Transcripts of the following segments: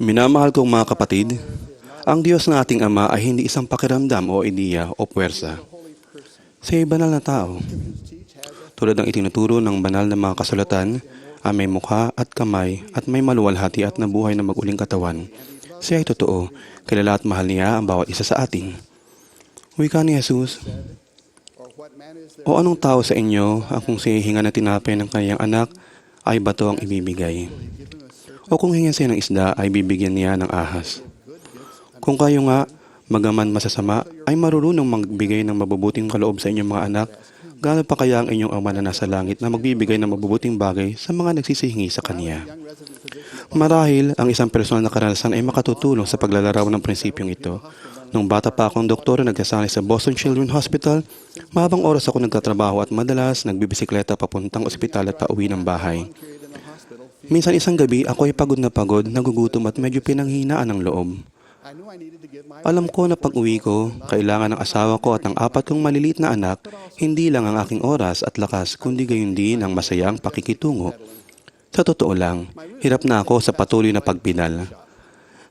Minamahal kong mga kapatid, ang Diyos na ating Ama ay hindi isang pakiramdam o ideya o puwersa. Siya ay banal na tao. Tulad ng itinuturo ng banal na mga kasulatan, ang may mukha at kamay at may maluwalhati at nabuhay na maguling katawan. Siya ay totoo, kilala at mahal niya ang bawat isa sa atin. Wika ni Jesus, o anong tao sa inyo ang kung siya hinga na tinapay ng kanyang anak ay bato ang ibibigay? O kung hingan siya ng isda ay bibigyan niya ng ahas? Kung kayo nga, magaman masasama, ay marunong magbigay ng mabubuting kaloob sa inyong mga anak, gaano pa kaya ang inyong ama na nasa langit na magbibigay ng mabubuting bagay sa mga nagsisihingi sa Kanya? Marahil, ang isang personal na karanasan ay makatutulong sa paglalaraw ng prinsipyong ito. Nung bata pa akong doktor na nagsasanay sa Boston Children's Hospital, mahabang oras ako nagtatrabaho at madalas nagbibisikleta papuntang ospital at pauwi ng bahay. Minsan isang gabi ako ay pagod na pagod, nagugutom at medyo pinanghinaan ng loob. Alam ko na pag uwi ko, kailangan ng asawa ko at ng apat kong maliliit na anak, hindi lang ang aking oras at lakas, kundi gayon din ang masayang pakikitungo. Sa totoo lang, hirap na ako sa patuloy na pagpinal.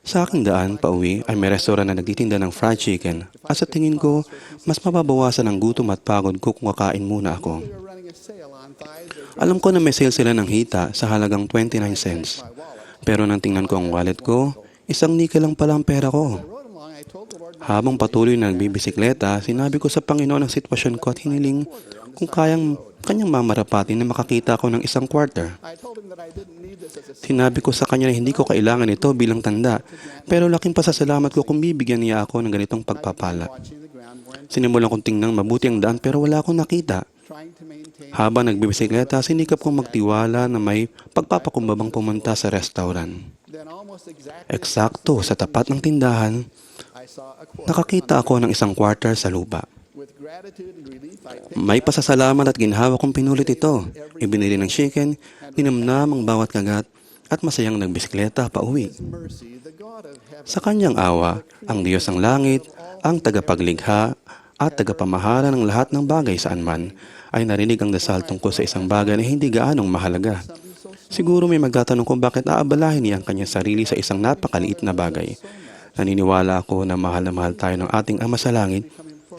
Sa aking daan, pauwi, ay may restaurant na nagtitinda ng fried chicken at sa tingin ko, mas mababawasan ang gutom at pagod ko kung kakain muna ako. Alam ko na may sale sila ng hita sa halagang 29 cents. Pero nang tingnan ko ang wallet ko, isang nickel lang pala ang pera ko. Habang patuloy na nagbibisikleta, sinabi ko sa Panginoon ang sitwasyon ko at hiniling kung kayang kanyang mamarapatin na makakita ko ng isang quarter. Sinabi ko sa kanya na hindi ko kailangan ito bilang tanda, pero laking pasasalamat ko kung bibigyan niya ako ng ganitong pagpapala. Sinimulan kong tingnan mabuti ang daan pero wala akong nakita. Habang nagbibisikleta, sinikap kong magtiwala na may pagpapakumbabang pumunta sa restaurant. Eksakto sa tapat ng tindahan, nakakita ako ng isang quarter sa lupa. May pasasalamat at ginhawa kong pinulit ito. Ibinili ng chicken, dinamnam ang bawat kagat, at masayang nagbisikleta pa uwi. Sa kanyang awa, ang Diyos ng langit, ang tagapagligha, at tagapamahala ng lahat ng bagay saan man, ay narinig ang dasal tungkol sa isang bagay na hindi gaanong mahalaga. Siguro may magtatanong kung bakit aabalahin niya ang kanyang sarili sa isang napakaliit na bagay. Naniniwala ako na mahal na mahal tayo ng ating Ama sa Langit,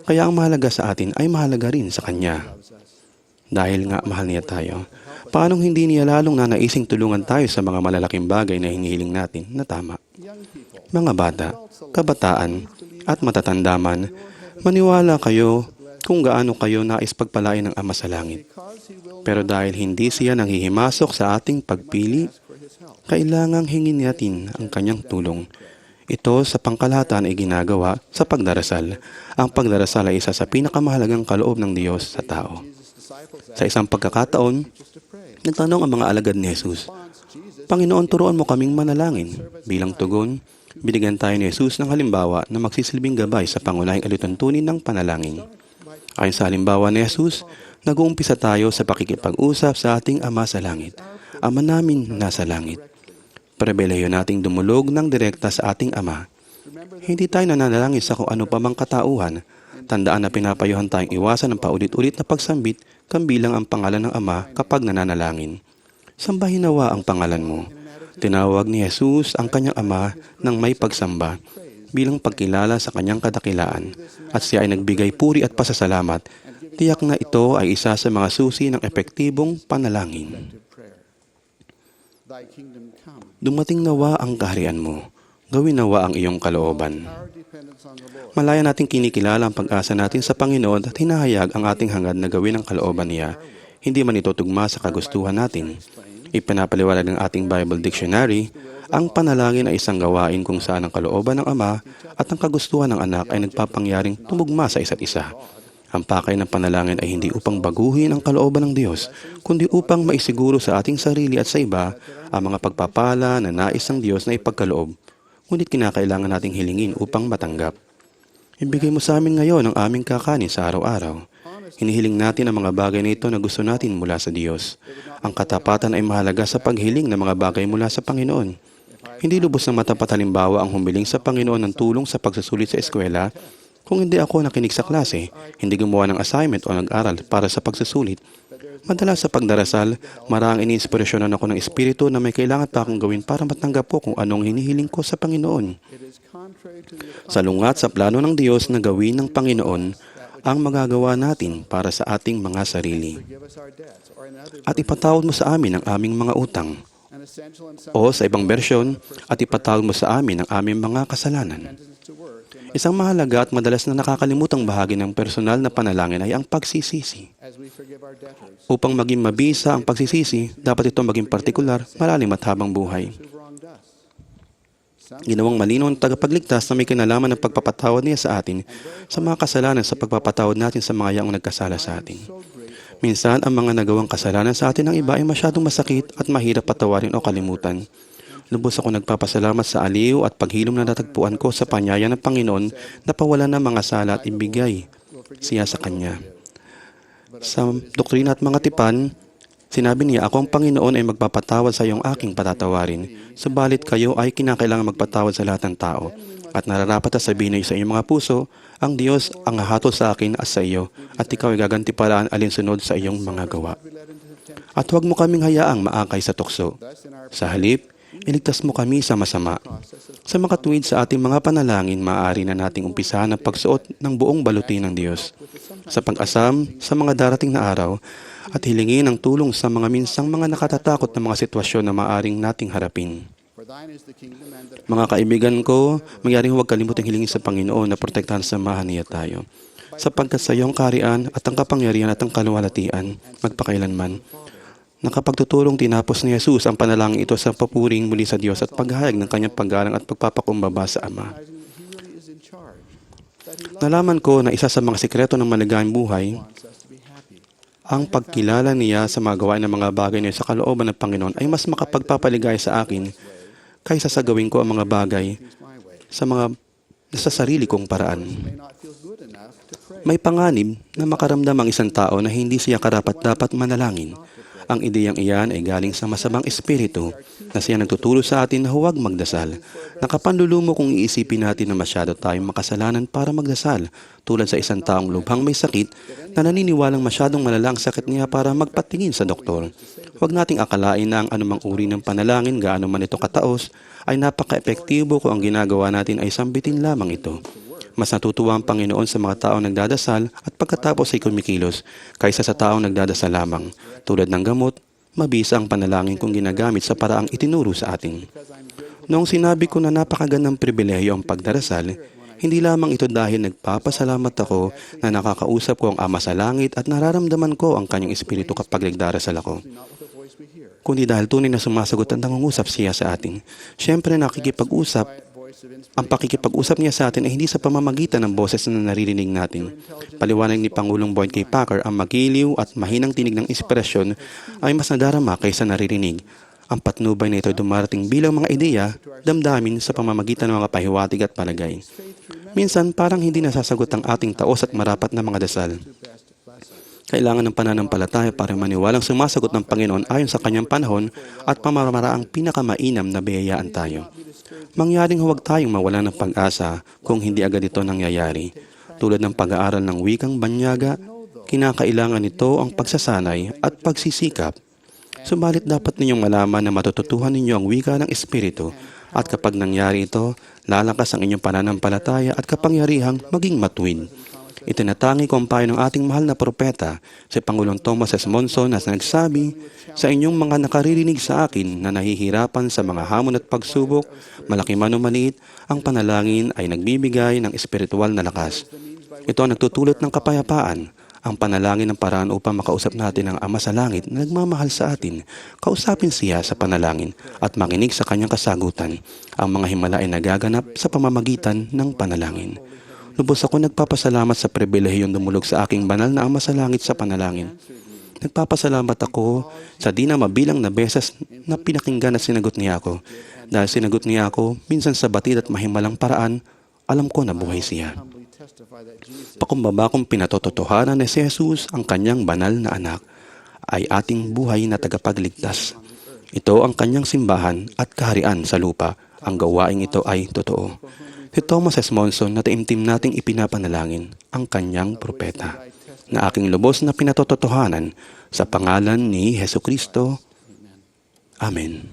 kaya ang mahalaga sa atin ay mahalaga rin sa Kanya. Dahil nga mahal niya tayo, paanong hindi niya lalong nanaising tulungan tayo sa mga malalaking bagay na hinihiling natin na tama? Mga bata, kabataan, at matatandaman, maniwala kayo kung gaano kayo nais pagpalain ng Ama sa Langit. Pero dahil hindi siya nanghihimasok sa ating pagpili, kailangang hingin natin ang kanyang tulong. Ito sa pangkalahatan ay ginagawa sa pagdarasal. Ang pagdarasal ay isa sa pinakamahalagang kaloob ng Diyos sa tao. Sa isang pagkakataon, nagtanong ang mga alagad ni Jesus, Panginoon, turuan mo kaming manalangin. Bilang tugon, binigyan tayo ni Jesus ng halimbawa na magsisilbing gabay sa pangunahing alituntunin ng panalangin. Ayon sa halimbawa ni Jesus, nag-uumpisa tayo sa pakikipag-usap sa ating Ama sa Langit. Ama namin nasa langit. Prebeleyo nating dumulog ng direkta sa ating Ama. Hindi tayo nananalangin sa kung ano pa mang katauhan. Tandaan na pinapayuhan tayong iwasan ng paulit-ulit na pagsambit kambilang ang pangalan ng Ama kapag nananalangin. Sambahin nawa ang pangalan mo. Tinawag ni Jesus ang kanyang Ama ng may pagsamba bilang pagkilala sa kanyang kadakilaan at siya ay nagbigay puri at pasasalamat. Tiyak na ito ay isa sa mga susi ng epektibong panalangin. Dumating nawa ang kaharian mo. Gawin nawa ang iyong kalooban. Malaya nating kinikilala ang pag-asa natin sa Panginoon at hinahayag ang ating hangad na gawin ang kalooban niya. Hindi man ito tugma sa kagustuhan natin. Ipinapaliwanag ng ating Bible Dictionary, ang panalangin ay isang gawain kung saan ang kalooban ng Ama at ang kagustuhan ng anak ay nagpapangyaring tumugma sa isa't isa. Ang pakay ng panalangin ay hindi upang baguhin ang kalooban ng Diyos, kundi upang maisiguro sa ating sarili at sa iba ang mga pagpapala na nais ng Diyos na ipagkaloob, ngunit kinakailangan nating hilingin upang matanggap. Ibigay mo sa amin ngayon ang aming kakanin sa araw-araw. Hinihiling natin ang mga bagay na ito na gusto natin mula sa Diyos. Ang katapatan ay mahalaga sa paghiling ng mga bagay mula sa Panginoon. Hindi lubos ng matapat halimbawa ang humiling sa Panginoon ng tulong sa pagsusulit sa eskwela kung hindi ako nakinig sa klase, hindi gumawa ng assignment o nag-aral para sa pagsusulit, Madalas sa pagdarasal, marang iniinspirasyonan ako ng Espiritu na may kailangan pa akong gawin para matanggap po kung anong hinihiling ko sa Panginoon. Salungat sa plano ng Diyos na gawin ng Panginoon ang magagawa natin para sa ating mga sarili. At ipatawad mo sa amin ang aming mga utang. O sa ibang bersyon, at ipatawad mo sa amin ang aming mga kasalanan. Isang mahalaga at madalas na nakakalimutang bahagi ng personal na panalangin ay ang pagsisisi. Upang maging mabisa ang pagsisisi, dapat ito maging partikular, malalim at habang buhay. Ginawang malinaw ng tagapagligtas na may kinalaman ng pagpapatawad niya sa atin sa mga kasalanan sa pagpapatawad natin sa mga yaong nagkasala sa atin. Minsan, ang mga nagawang kasalanan sa atin ng iba ay masyadong masakit at mahirap patawarin o kalimutan. Lubos ako nagpapasalamat sa aliw at paghilom na natagpuan ko sa panyaya ng Panginoon na pawalan ng mga sala at ibigay siya sa Kanya. Sa doktrina at mga tipan, sinabi niya, Ako ang Panginoon ay magpapatawad sa iyong aking patatawarin. Subalit kayo ay kinakailangan magpatawad sa lahat ng tao. At nararapat na sabihin sa inyong mga puso, ang Diyos ang hahatol sa akin at sa iyo, at ikaw ay gaganti paraan alinsunod sa iyong mga gawa. At huwag mo kaming hayaang maakay sa tukso. Sa halip, iligtas mo kami sa masama. Sa makatuwid sa ating mga panalangin, maaari na nating umpisahan ang pagsuot ng buong baluti ng Diyos. Sa pag-asam sa mga darating na araw, at hilingin ang tulong sa mga minsang mga nakatatakot na mga sitwasyon na maaring nating harapin. Mga kaibigan ko, mayroong huwag kalimutang hilingin sa Panginoon na protektahan sa samahan niya tayo. Sapagkat sa iyong karian at ang kapangyarihan at ang kaluwalhatian, magpakailanman, nakapagtutulong tinapos ni Jesus ang panalangin ito sa papuring muli sa Diyos at paghahayag ng kanyang paggalang at pagpapakumbaba sa Ama. Nalaman ko na isa sa mga sikreto ng maligayang buhay ang pagkilala niya sa mga gawain ng mga bagay niya sa kalooban ng Panginoon ay mas makapagpapaligay sa akin kaysa sa gawin ko ang mga bagay sa mga sa sarili kong paraan. May panganib na makaramdam ang isang tao na hindi siya karapat-dapat manalangin. Ang ideyang iyan ay galing sa masamang espiritu na siya nagtuturo sa atin na huwag magdasal. Nakapanlulumo kung iisipin natin na masyado tayong makasalanan para magdasal tulad sa isang taong lubhang may sakit na naniniwalang masyadong malala ang sakit niya para magpatingin sa doktor. Huwag nating akalain na ang anumang uri ng panalangin gaano man ito kataos ay napaka-epektibo kung ang ginagawa natin ay sambitin lamang ito. Mas natutuwa ang Panginoon sa mga taong nagdadasal at pagkatapos ay kumikilos kaysa sa taong nagdadasal lamang. Tulad ng gamot, mabisa ang panalangin kung ginagamit sa paraang itinuro sa atin. Noong sinabi ko na napakagandang pribileyo ang pagdarasal, hindi lamang ito dahil nagpapasalamat ako na nakakausap ko ang Ama sa langit at nararamdaman ko ang kanyang espiritu kapag nagdarasal ako. Kundi dahil tunay na sumasagot ang nangungusap siya sa atin. Siyempre nakikipag-usap ang pakikipag-usap niya sa atin ay hindi sa pamamagitan ng boses na naririnig natin. Paliwanag ni Pangulong Boyd K. Packer, ang magiliw at mahinang tinig ng inspirasyon ay mas nadarama kaysa naririnig. Ang patnubay na ito dumarating bilang mga ideya, damdamin sa pamamagitan ng mga pahiwatig at palagay. Minsan parang hindi nasasagot ang ating taos at marapat na mga dasal. Kailangan ng pananampalataya para maniwalang sumasagot ng Panginoon ayon sa kanyang panahon at pamamaraan pinakamainam na biyayaan tayo. Mangyaring huwag tayong mawala ng pag-asa kung hindi agad ito nangyayari. Tulad ng pag-aaral ng wikang banyaga, kinakailangan nito ang pagsasanay at pagsisikap. Subalit dapat ninyong malaman na matututuhan ninyo ang wika ng Espiritu at kapag nangyari ito, lalakas ang inyong pananampalataya at kapangyarihang maging matuwid. Itinatangi ko ang payo ng ating mahal na propeta, si Pangulong Thomas S. Monson na nagsabi, Sa inyong mga nakaririnig sa akin na nahihirapan sa mga hamon at pagsubok, malaki man o maliit, ang panalangin ay nagbibigay ng espiritual na lakas. Ito ang nagtutulot ng kapayapaan, ang panalangin ng paraan upang makausap natin ang Ama sa Langit na nagmamahal sa atin. Kausapin siya sa panalangin at makinig sa kanyang kasagutan. Ang mga himala ay nagaganap sa pamamagitan ng panalangin. Lubos ako nagpapasalamat sa pribilehiyong dumulog sa aking banal na Ama sa Langit sa panalangin. Nagpapasalamat ako sa di na mabilang na beses na pinakinggan at sinagot niya ako. Dahil sinagot niya ako, minsan sa batid at mahimalang paraan, alam ko na buhay siya. Pakumbaba kong pinatototohanan ni si Jesus, ang kanyang banal na anak, ay ating buhay na tagapagligtas. Ito ang kanyang simbahan at kaharian sa lupa. Ang gawaing ito ay totoo. Si Thomas S. Monson na taimtim nating ipinapanalangin ang kanyang propeta. na aking lubos na pinatotohanan sa pangalan ni Heso Kristo. Amen.